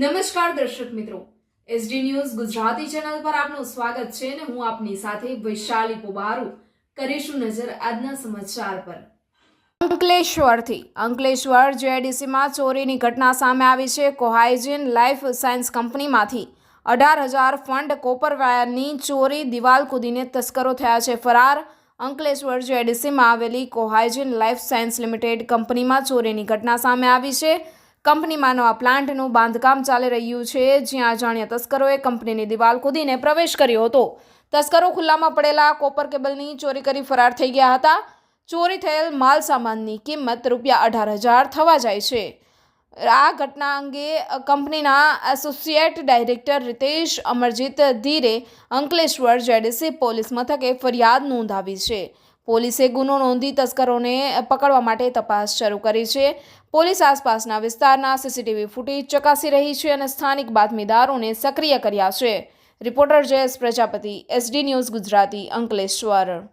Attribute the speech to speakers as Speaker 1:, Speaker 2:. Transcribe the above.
Speaker 1: નમસ્કાર દર્શક મિત્રો. એસડી ન્યૂઝ ગુજરાતી ચેનલ પર આપનું સ્વાગત છે અને હું આપની સાથે વૈશાલી પોબારુ કરીશું નજર આજના સમાચાર પર. અંકલેશ્વરથી, અંકલેશ્વર જેડીસીમાં ચોરીની ઘટના સામે આવી છે. કોહાઇજિન લાઈફ સાયન્સ કંપનીમાંથી અઢાર હજાર ફંડ કોપરવાયરની ચોરી દિવાલ કૂદીને તસ્કરો થયા છે. ફરાર અંકલેશ્વર જેડીસીમાં આવેલી કોહાઇજિન લાઈફ સાયન્સ લિમિટેડ કંપનીમાં ચોરીની ઘટના સામે આવી છે. કંપનીમાં આ પ્લાન્ટનું બાંધકામ ચાલી રહ્યું છે. જ્યાં અજાણ્યા તસ્કરોએ કંપનીની દિવાલ કૂદીને પ્રવેશ કર્યો હતો. તસ્કરો ખુલ્લામાં પડેલા કોપર કેબલની ચોરી કરી ફરાર થઈ ગયા હતા. ચોરી થયેલ માલ સામાનની કિંમત રૂપિયા અઢાર હજાર થવા જાય છે. આ ઘટના અંગે કંપનીના એસોસિએટ ડાયરેક્ટર રિતેશ અમરજીત ધીરે અંકલેશ્વર જેડીસી પોલીસ મથકે ફરિયાદ નોંધાવી છે. પોલીસે ગુનો નોંધી તસ્કરોને પકડવા માટે તપાસ શરૂ કરી છે. પોલીસ આસપાસના વિસ્તારના સીસીટીવી ફૂટેજ ચકાસી રહી છે અને સ્થાનિક બાતમીદારોને સક્રિય કર્યા છે. Reporter Jayesh Prajapati, SD news Gujarati, Ankleshwar.